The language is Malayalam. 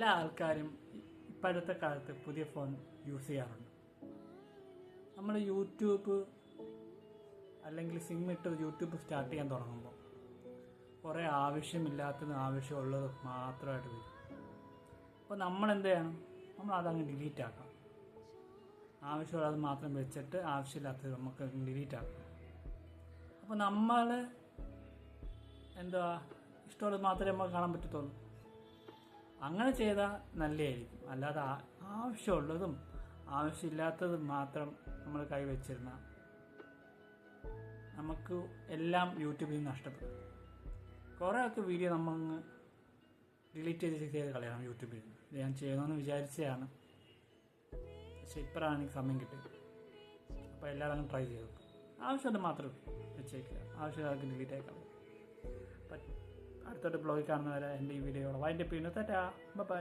എല്ലാ ആൾക്കാരും ഇപ്പോഴത്തെ കാലത്ത് പുതിയ ഫോൺ യൂസ് ചെയ്യാറുണ്ട്. നമ്മൾ യൂട്യൂബ് അല്ലെങ്കിൽ സിം ഇട്ട് യൂട്യൂബ് സ്റ്റാർട്ട് ചെയ്യാൻ തുടങ്ങുമ്പോൾ കുറേ ആവശ്യമില്ലാത്തതും ആവശ്യമുള്ളതും മാത്രമായിട്ട് വരും. അപ്പോൾ നമ്മൾ എന്ത് ചെയ്യണം നമ്മൾ അതങ്ങ് ഡിലീറ്റ് ആക്കാം ആവശ്യമുള്ളത് മാത്രം വെച്ചിട്ട് ആവശ്യമില്ലാത്തത് നമുക്ക് ഡിലീറ്റ് ആക്കാം അപ്പോൾ നമ്മൾ എന്താ ഇഷ്ടമുള്ളത് മാത്രമേ നമുക്ക് കാണാൻ പറ്റത്തുള്ളൂ. അങ്ങനെ ചെയ്താൽ നല്ലതായിരിക്കും അല്ലാതെ ആവശ്യമുള്ളതും ആവശ്യമില്ലാത്തതും മാത്രം നമ്മൾ കൈവച്ചിരുന്ന നമുക്ക് എല്ലാം യൂട്യൂബിൽ നിന്ന് നഷ്ടപ്പെടും. കുറേ ഒക്കെ വീഡിയോ നമ്മൾ ഡിലീറ്റ് ചെയ്ത് ചെയ്ത് കളയണം യൂട്യൂബിൽ നിന്ന്. ഇത് ഞാൻ ചെയ്യണമെന്ന് വിചാരിച്ചതാണ്. പക്ഷെ ഇപ്പോഴാണ് എനിക്ക് സമയം കിട്ടിയത്. അപ്പോൾ എല്ലാവരും ട്രൈ ചെയ്തു ആവശ്യമുണ്ട് മാത്രം വെച്ചേക്കുക ആവശ്യമില്ലാതെ ഡിലീറ്റ് ആയി കളയും. അടുത്തൊരു ബ്ലോഗിൽ കാണുന്നവരെ എന്റെ ഈ വീഡിയോ വൈൻഡപ്പ് ചെയ്യുന്നു. തെറ്റാ ബൈ.